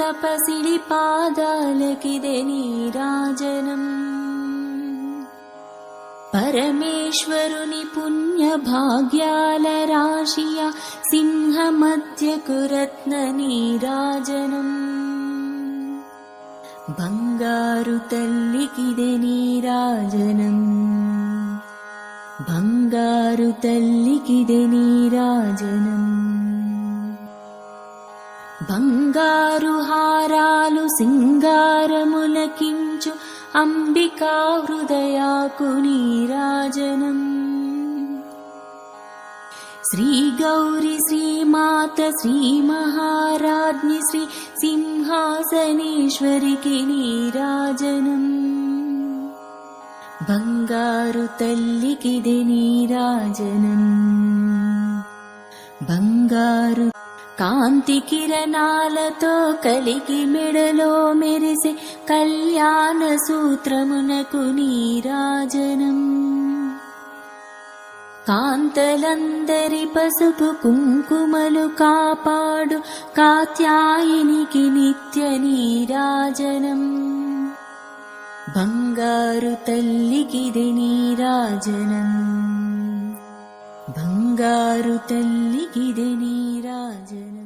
తపసిడి పాదాలకిదే నీరాజనం. పరమేశ్వరుని పుణ్య భాగ్యాల రాశియ సింహ మధ్యకు నీరాజనం. బంగారు తల్లికిదే నీరాజనం. బంగారు తల్లికిదే నీరాజనం. బంగారు హారాలు సింగారములకించు అంబికా హృదయాకు నీరాజనం. శ్రీ గౌరి శ్రీమాత శ్రీ మహారాజ్ఞి శ్రీ సింహాసనేశ్వరికి నీరాజనం. బంగారు తల్లికిది నీరాజనం. బంగారు కాంతి కిరణాలతో కలిగి మెడలో మెరిసే కళ్యాణ సూత్రమునకు నీరాజనం కాంతలందరి పసుపు కుంకుమలు కాపాడు కాత్యాయినికి నిత్య నీరాజనం బంగారు తల్లికిది నీరాజనం బంగారు తల్లికిది నీరాజనం